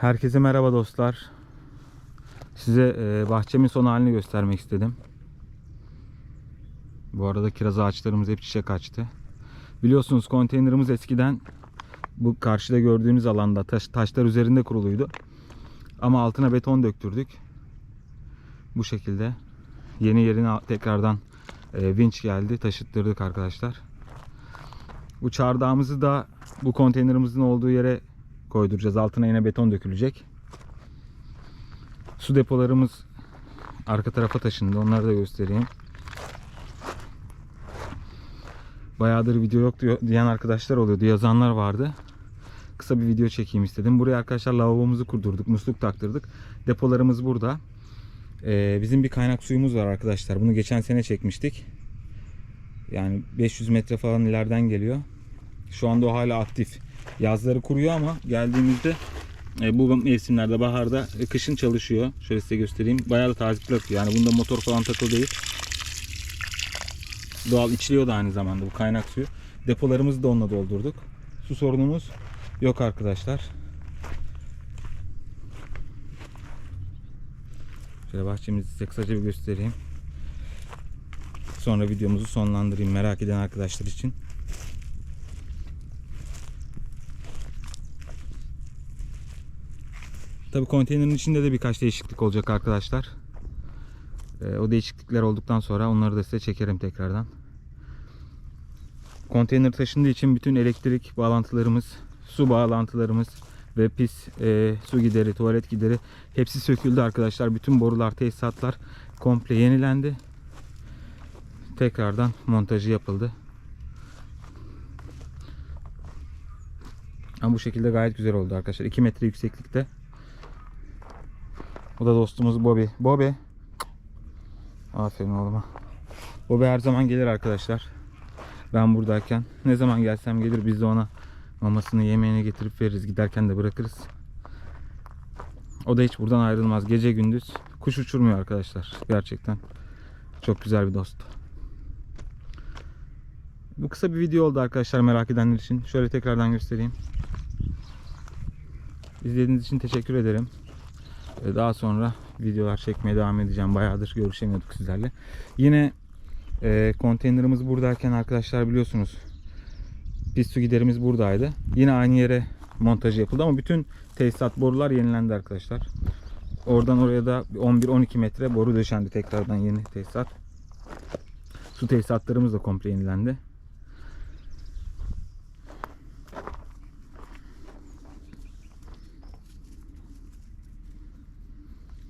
Herkese merhaba dostlar. Size e, bahçemin son halini göstermek istedim. Bu arada kiraz ağaçlarımız hep çiçek açtı. Biliyorsunuz konteynerimiz eskiden bu karşıda gördüğünüz alanda taş, taşlar üzerinde kuruluydu. Ama altına beton döktürdük. Bu şekilde yeni yerine tekrardan e, vinç geldi. Taşıttırdık arkadaşlar. Bu çardağımızı da bu konteynerimizin olduğu yere koyduracağız. Altına yine beton dökülecek. Su depolarımız arka tarafa taşındı. Onları da göstereyim. Bayağıdır video yok diyen arkadaşlar oluyordu. Yazanlar vardı. Kısa bir video çekeyim istedim. Buraya arkadaşlar lavabomuzu kurdurduk. Musluk taktırdık. Depolarımız burada. Ee, bizim bir kaynak suyumuz var arkadaşlar. Bunu geçen sene çekmiştik. Yani 500 metre falan ileriden geliyor. Şu anda o hala aktif. Yazları kuruyor ama geldiğimizde e, bu mevsimlerde baharda e, kışın çalışıyor. Şöyle size göstereyim. Bayağı da taze bırakıyor. Yani bunda motor falan takılı değil. Doğal içiliyor da aynı zamanda bu kaynak suyu. Depolarımızı da onunla doldurduk. Su sorunumuz yok arkadaşlar. Şöyle bahçemizi size kısaca bir göstereyim. Sonra videomuzu sonlandırayım merak eden arkadaşlar için. Tabi konteynerin içinde de birkaç değişiklik olacak arkadaşlar. Ee, o değişiklikler olduktan sonra onları da size çekerim tekrardan. Konteyner taşındığı için bütün elektrik bağlantılarımız, su bağlantılarımız ve pis e, su gideri, tuvalet gideri hepsi söküldü arkadaşlar. Bütün borular, tesisatlar komple yenilendi. Tekrardan montajı yapıldı. Ama bu şekilde gayet güzel oldu arkadaşlar. 2 metre yükseklikte. Bu da dostumuz Bobby. Bobby. Aferin oğluma. Bobby her zaman gelir arkadaşlar. Ben buradayken. Ne zaman gelsem gelir biz de ona mamasını yemeğini getirip veririz. Giderken de bırakırız. O da hiç buradan ayrılmaz. Gece gündüz kuş uçurmuyor arkadaşlar. Gerçekten. Çok güzel bir dost. Bu kısa bir video oldu arkadaşlar merak edenler için. Şöyle tekrardan göstereyim. İzlediğiniz için teşekkür ederim. Ee, Daha sonra videolar çekmeye devam edeceğim. Bayağıdır görüşemiyorduk sizlerle. Yine e, konteynerimiz buradayken arkadaşlar biliyorsunuz pis su giderimiz buradaydı. Yine aynı yere montajı yapıldı ama bütün tesisat borular yenilendi arkadaşlar. Oradan oraya da 11-12 metre boru döşendi tekrardan yeni tesisat. Su tesisatlarımız da komple yenilendi.